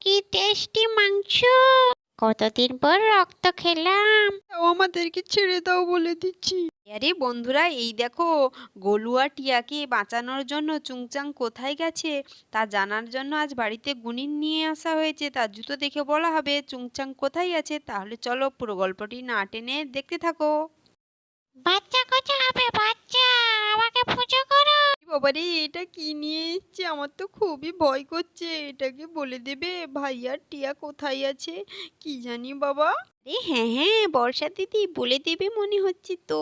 কি টেস্টি মাংস? কতদিন পর রক্ত খেলাম। তাও আমাদেরকে ছেড়ে দাও বলে দিচ্ছি। আরে বন্ধুরা এই দেখো গলুয়া টিয়াকে বাঁচানোর জন্য চুংচাং কোথায় গেছে? তা জানার জন্য আজ বাড়িতে গুনিন নিয়ে আসা হয়েছে। তার জুতো দেখে বলা হবে চুংচাং কোথায় আছে? তাহলে চলো পুরো গল্পটি না টেনে দেখতে থাকো। বাচ্চা কোথায় হবে বাচ্চা? আমাকে পুজো করো। বাবারে এটা কি নিয়ে এসছে? আমার তো খুবই ভয় করছে। এটাকে বলে দেবে ভাইয়ার টিয়া কোথায় আছে? কি জানি বাবা? আরে হ্যাঁ হ্যাঁ বর্ষা দিদি বলে দেবে মনে হচ্ছে তো।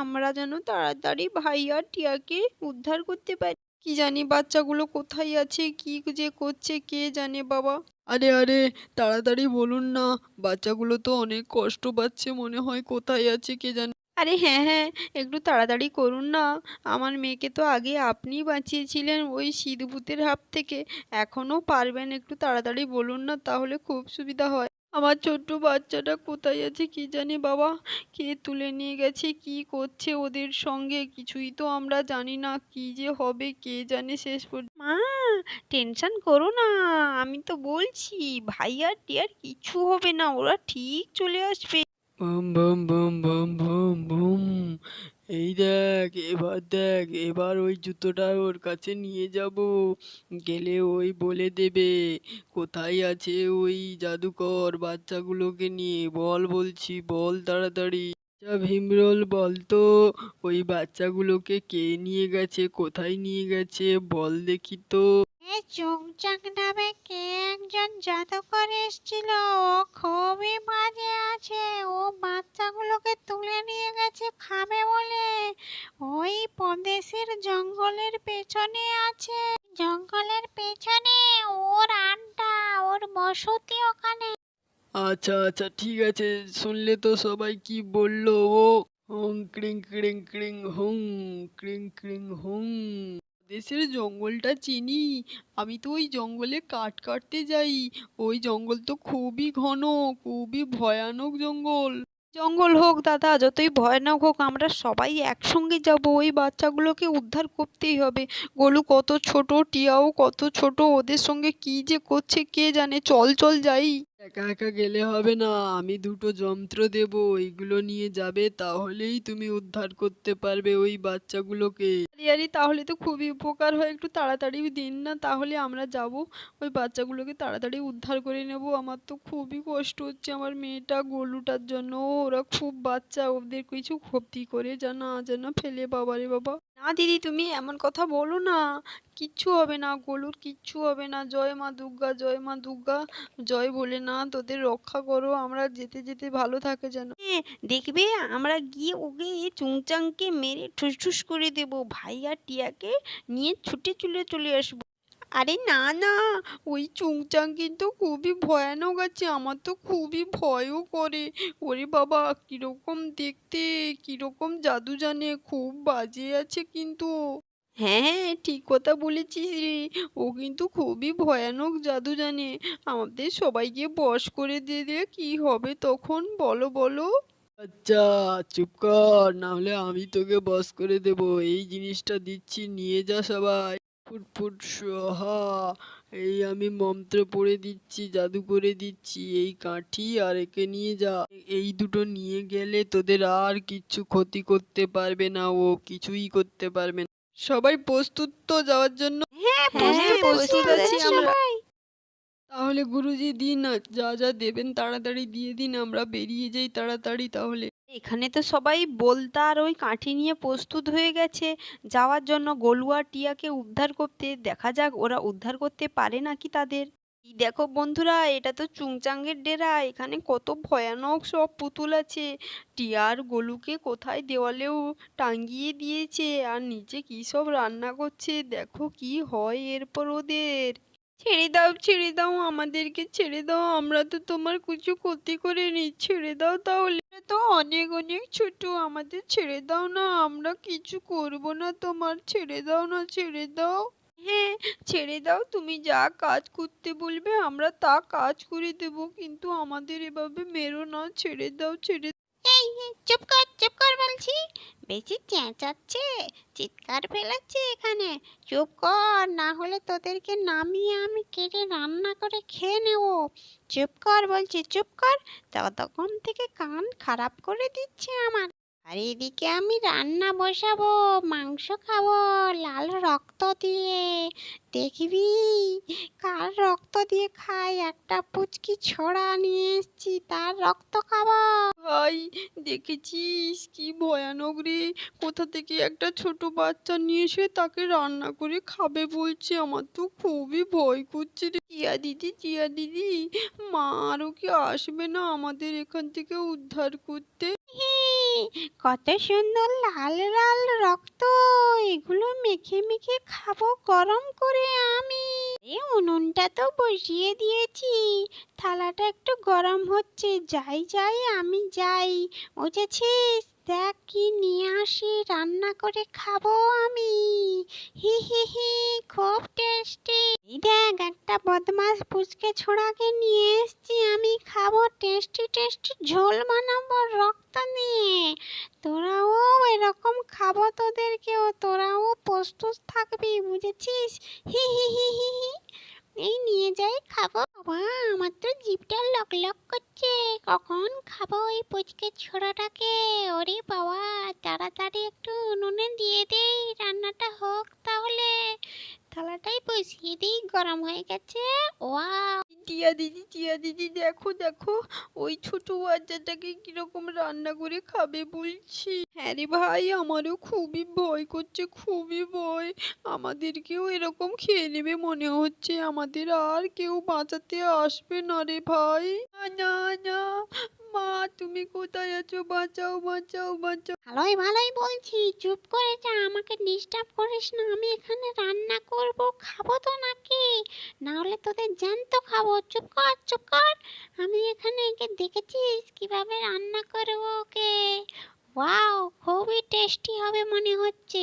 আমরা যেন তাড়াতাড়ি ভাইয়ার টিয়াকে উদ্ধার করতে পারি। কি জানি বাচ্চাগুলো কোথায় আছে কি যে করছে কে জানে বাবা? আরে আরে তাড়াতাড়ি বলুন না। বাচ্চাগুলো তো অনেক কষ্ট পাচ্ছে মনে হয় কোথায় আছে কে জানে আরে হ্যাঁ হ্যাঁ একটু তাড়াতাড়ি করুন না। আমার মেয়েকে তো আগে আপনি বাঁচিয়েছিলেন ওই শীতভূতের হাত থেকে। এখনও পারবেন একটু তাড়াতাড়ি বলুন না, তাহলে খুব সুবিধা হয়। আমার ছোট্ট বাচ্চাটা কোথায় আছে কি জানি বাবা? কে তুলে নিয়ে গেছে, কি করছে ওদের সঙ্গে? কিছুই তো আমরা জানি না, কি যে হবে, কে জানে শেষ পর্যন্ত মা, টেনশন করো না, আমি তো বলছি ভাইয়ার টিয়ার কিছু হবে না, ওরা ঠিক চলে আসবে। Boom boom boom boom boom boom এই দেখ, এবার দেখ, এবার ওই জুতোটা ওর কাছে নিয়ে যাব। গেলে ওই বলে দেবে, কোথায় আছে ওই জাদুকর বাচ্চাগুলোকে নিয়ে? বল বলছি, বল তাড়াতাড়ি। আচ্ছা ভীমরোল বলতো ওই বাচ্চাগুলোকে কে নিয়ে গেছে, কোথায় নিয়ে গেছে, বল দেখি তো। এ চুংচাং নামে কে একজন জাদুকর এসেছিল? ও খুবই বাজে আছে। ও বাচ্চাগুলোকে তুলে নিয়ে গেছে খাবে বলে। ওই প্রদেশের জঙ্গলের পেছনে আছে। জঙ্গলের পেছনে ওর আড্ডা, ওর বসতি ওখানে। আচ্ছা আচ্ছা ঠিক আছে। শুনলে তো সবাই কি বলল? ও, হুম, ক্রিং ক্রিং ক্রিং, হুম, ক্রিং ক্রিং, হুম। দেশের জঙ্গলটা চিনি। আমি তো ওই জঙ্গলে কাঠ কাটতে যাই। ওই জঙ্গল তো খুবই ঘন, খুবই ভয়ানক জঙ্গল। জঙ্গল হোক দাদা, যতই ভয়ানক হোক, আমরা সবাই একসঙ্গে যাব। ওই বাচ্চাগুলোকে উদ্ধার করতেই হবে। গোলু কত ছোট, টিয়াও কত ছোট, ওদের সঙ্গে কি যে করছে কে জানে? চল চল যাই। একা একা গেলে হবে না, আমি দুটো যন্ত্র দেব এইগুলো নিয়ে যাবে, তাহলেই তুমি উদ্ধার করতে পারবে ওই বাচ্চাগুলোকে। আরে তাহলে তো খুবই উপকার হয়, একটু তাড়াতাড়ি দিন না, তাহলে আমরা যাব, ওই বাচ্চাগুলোকে তাড়াতাড়ি উদ্ধার করে নেব, আমার তো খুবই কষ্ট হচ্ছে, আমার মেয়েটা গোলুটার জন্য, ওরা খুব বাচ্চা, ওদের কিছু ক্ষতি করে জানা যেন ফেলে, বাবারে বাবা। না দিদি, তুমি এমন কথা বলো না। কিচ্ছু হবে না, গোলুর কিচ্ছু হবে না। জয় মা দুর্গা, জয় মা দুর্গা। জয় বলে না তোদের রক্ষা করো, আমরা যেতে যেতে ভালো থাকে যেন। হ্যাঁ দেখবে, আমরা গিয়ে ওকে চুংচাংকে মেরে ঠুস ঠুস করে দেবো। ভাই আর টিয়াকে নিয়ে ছুটে চলে চলে আসব। আরে না না, ওই চুংচাং কিন্তু খুবই ভয়ানক আছে, আমার তো খুবই ভয়ও করে। ওরে বাবা, কীরকম দেখতে, কীরকম জাদু জানে, খুব বাজে আছে কিন্তু। হ্যাঁ হ্যাঁ ঠিক কথা বলেছিস রে, ও কিন্তু খুবই ভয়ানক জাদু জানে। আমাদের সবাইকে বশ করে দিয়ে দিয়ে কি হবে তখন, বলো বলো। আচ্ছা চুপ কর না হলে আমি তোকে বস করে দেব, এই জিনিসটা দিচ্ছি, নিয়ে যা সবাই। ফুট ফুট সোহা এই আমি মন্ত্র পড়ে দিচ্ছি জাদু করে দিচ্ছি এই কাঠি আর একে নিয়ে যা। এই দুটো নিয়ে গেলে তোদের আর কিচ্ছু ক্ষতি করতে পারবে না ও কিছুই করতে পারবে না। সবাই প্রস্তুত তো যাওয়ার জন্য? হ্যাঁ প্রস্তুত, প্রস্তুত আছি আমরা। তাহলে গুরুজি দিন না যা যা দেবেন তাড়াতাড়ি দিয়ে দিন আমরা বেরিয়ে যাই তাড়াতাড়ি তাহলে। এখানে তো সবাই বলতা আর ওই কাঠি নিয়ে প্রস্তুত হয়ে গেছে। যাওয়ার জন্য গলুয়া টিয়াকে উদ্ধার করতে, দেখা যাক ওরা উদ্ধার করতে পারে নাকি তাদের। দেখো বন্ধুরা, এটা তো চুংচাঙ্গের ডেরা, এখানে কত ভয়ানক সব পুতুল আছে। টিয়ার গলুকে কোথায় দেওয়ালেও টাঙ্গিয়ে দিয়েছে, আর নিচে কী সব রান্না করছে, দেখো কি হয় এরপর ওদের। ছেড়ে দাও ছেড়ে দাও, আমাদেরকে ছেড়ে দাও, আমরা তো তোমার কিছু ক্ষতি করিনি, ছেড়ে দাও তাহলে। তো অনেক অনেক ছোট, আমাদের ছেড়ে দাও না, আমরা কিছু করব না তোমার, ছেড়ে দাও না, ছেড়ে দাও। হ্যাঁ ছেড়ে দাও, তুমি যা কাজ করতে বলবে, আমরা তা কাজ করে দেব, কিন্তু আমাদের এভাবে মেরো না, ছেড়ে দাও, ছেড়ে এই চুপ কর চুপ কর বলছি। বেশি চেঁচাচ্ছে, চিৎকার ফেলাচ্ছে এখানে। চুপ কর, না হলে তোদেরকে নামিয়ে আমি কেটে রান্না করে খেয়ে নেব। চুপ কর বলছি, চুপ কর। ততক্ষণ থেকে কান খারাপ করে দিচ্ছে আমার। আর এদিকে আমি রান্না বসাবো মাংস খাব লাল রক্ত দিয়ে। দেখবি কার রক্ত দিয়ে খাই একটা পুচকি ছোড়া নিয়ে এসছি তার রক্ত খাব। ভাই দেখেছিস? কি ভয়ানক রে। কোথা থেকে একটা ছোট বাচ্চা নিয়ে এসে তাকে রান্না করে খাবে বলছে? আমার তো খুবই ভয় করছে রে। টিয়া দিদি টিয়া দিদি মা আরও কি আসবে না আমাদের এখান থেকে উদ্ধার করতে? কত সুন্দর লাল লাল রক্ত। এগুলো মেখে মেখে খাব গরম করে আমি। এ উনুনটা তো বসিয়ে দিয়েছি। থালাটা একটু গরম হচ্ছে, যাই যাই আমি যাই। বুঝেছিস দেখ কি নিয়ে আসি, রান্না করে খাব আমি। হি হি হি, খুব টেস্টি দেখ একটা বদমাস পুচকে ছোড়াকে নিয়ে এসছি, আমি খাব টেস্টি টেস্টি ঝোল বানাবো রক্ত নিয়ে। তোরাও এরকম খাব তোদেরকেও, তোরাও প্রস্তুত থাকবি, বুঝেছিস? হি হি হি হি হি এই নিয়ে যাই, খাব। বাবা, আমার তো জিভটা লক লক করছে। কখন খাব এই পুচকে ছোড়াটাকে? ওরে বাবা, তাড়াতাড়ি একটু উনুনে দিয়ে দেই, রান্নাটা হোক তাহলে। থালাটাই বসিয়ে দিই, গরম হয়ে গেছে। টিয়া দিদি টিয়া দিদি, দেখো দেখো, ওই ছোট বাচ্চাটাকে কীরকম রান্না করে খাবে বলছি। হ্যাঁ রে ভাই, আমারও খুবই ভয় করছে, খুবই ভয়। আমাদেরকেও এরকম খেয়ে নেবে মনে হচ্ছে। আমাদের আর কেউ বাঁচাতে আসবে না রে ভাই। না না মা, তুমি কোথায় আছো? বাঁচাও বাঁচাও বাঁচাও। ভালোই ভালোই বলছি। চুপ করে যা, আমাকে ডিস্টার্ব করিস না। আমি এখানে রান্না করব, খাব তো নাকি? না হলে তোদের জ্যান্ত খাব। চুপ কর চুপ কর। আমি এখানে একে দেখেছিস? কীভাবে রান্না করব ওকে? ওয়াও, খুবই টেস্টি হবে মনে হচ্ছে।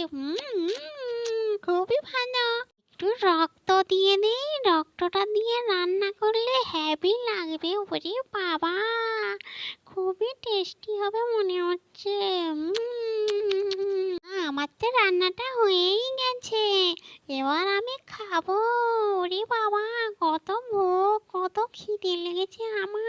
খুবই ভালো। একটু রক্ত দিয়ে দিই রক্তটা দিয়ে রান্না করলে হ্যাভি লাগবে ওরে বাবা। খুবই টেস্টি হবে মনে হচ্ছে। আমার তো রান্নাটা হয়েই গেছে। এবার আমি খাব, ওরে বাবা, কত কত খিদে লেগেছে আমার।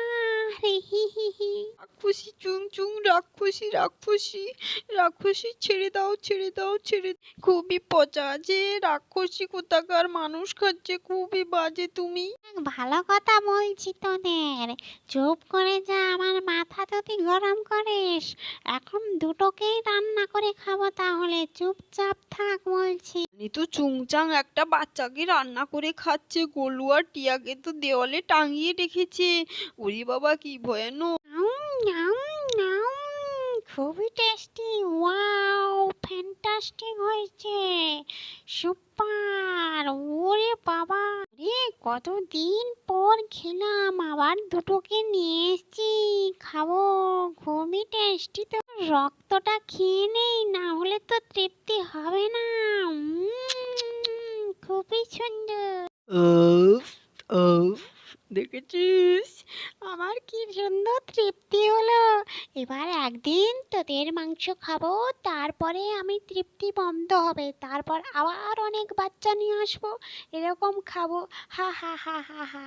হি হি হি রাক্ষসী চুং চুং রাক্ষসী রাক্ষসী রাক্ষসী ছেড়ে দাও ছেড়ে দাও ছেড়ে খুবই পচা যে রাক্ষসী কোথাকার মানুষ খাচ্ছে খুবই বাজে। তুমি? ভালো কথা বলছি তোদের। চুপ করে যা আমার মাথা যদি গরম করিস। এখন দুটোকেই রান্না করে খাব তাহলে। চুপচাপ থাক বলছি। তো চুংচাং একটা বাচ্চাকে রান্না করে খাচ্ছে, গোলু আর টিয়াকে তো দেওয়ালে টাঙিয়ে রেখেছে। ওরে বাবা, কি নাম খুবই টেস্টি ওয়াও ফ্যান্টাস্টিক হয়েছে। সুপার, ওরে বাবা। রে কতদিন পর খেলাম, আবার দুটোকে নিয়ে এসেছি। খাব, খুবই টেস্টি তো। রক্তটা খেয়ে নেই, না হলে তো তৃপ্তি হবে না। সুন্দর উফ উফ দেখেছিস? আমার কি সুন্দর তৃপ্তি হলো। এবার একদিন তোদের মাংস খাব তারপরে আমি তৃপ্তি বন্ধ হবে। তারপর আবার অনেক বাচ্চা নিয়ে আসব এরকম খাব। হা হা হা হা হা।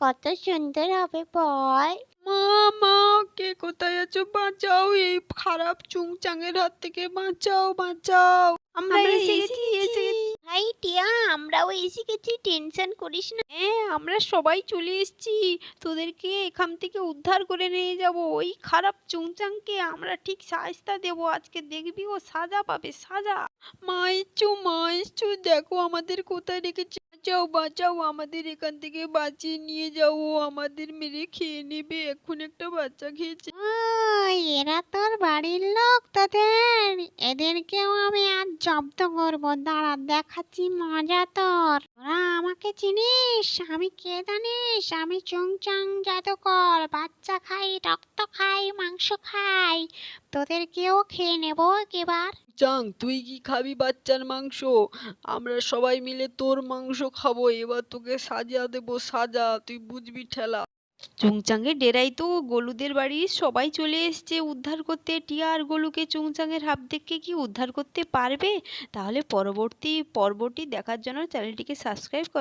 কত সুন্দর হবে বল। মা মা কে কোথায় আছো? বাঁচাও এই খারাপ চুংচাংয়ের হাত থেকে। বাঁচাও বাঁচাও। আমরা আমরা এসে ভাই, টিয়া, আমরাও এসে গেছি, টেনশন করিস না। হ্যাঁ আমরা সবাই চলে এসেছি। তোদেরকে এখান থেকে উদ্ধার করে নিয়ে যাব। ওই খারাপ চুংচাংকে আমরা ঠিক সাজতা দেব। আজকে দেখবি ও সাজা পাবে, সাজা। মাইচু মাইচু দেখো আমাদের কোথায় রেখেছে। বাঁচাও বাঁচাও, আমাদের এখান থেকে বাঁচিয়ে নিয়ে যাও আমাদের মেরে খেয়ে নেবে, এখন একটা বাচ্চা খেয়েছে। এরা তোর বাড়ির লোক তোদের। এদেরকেও আমি আজ জব্দ করব, দাঁড়া, দেখাচ্ছি মজা তোর। ওরা আমাকে চিনিস, আমি কে জানিস আমি চুংচাং জাদুকর, বাচ্চা খাই, রক্ত খাই, মাংস খাই। তোদেরকেও খেয়ে নেব এবার চাং তুই কি খাবি বাচ্চার মাংস? আমরা সবাই মিলে তোর মাংস খাব এবার তোকে সাজা দেবো সাজা তুই বুঝবি ঠেলা। চুংচাঙের ডেরাই তো গোলুদের বাড়ির সবাই চলে এসছে উদ্ধার করতে। টিয়া আর গোলুকে চুংচাঙের হাত থেকে কি উদ্ধার করতে পারবে? তাহলে পরবর্তী পর্বটি দেখার জন্য চ্যানেলটিকে সাবস্ক্রাইব করো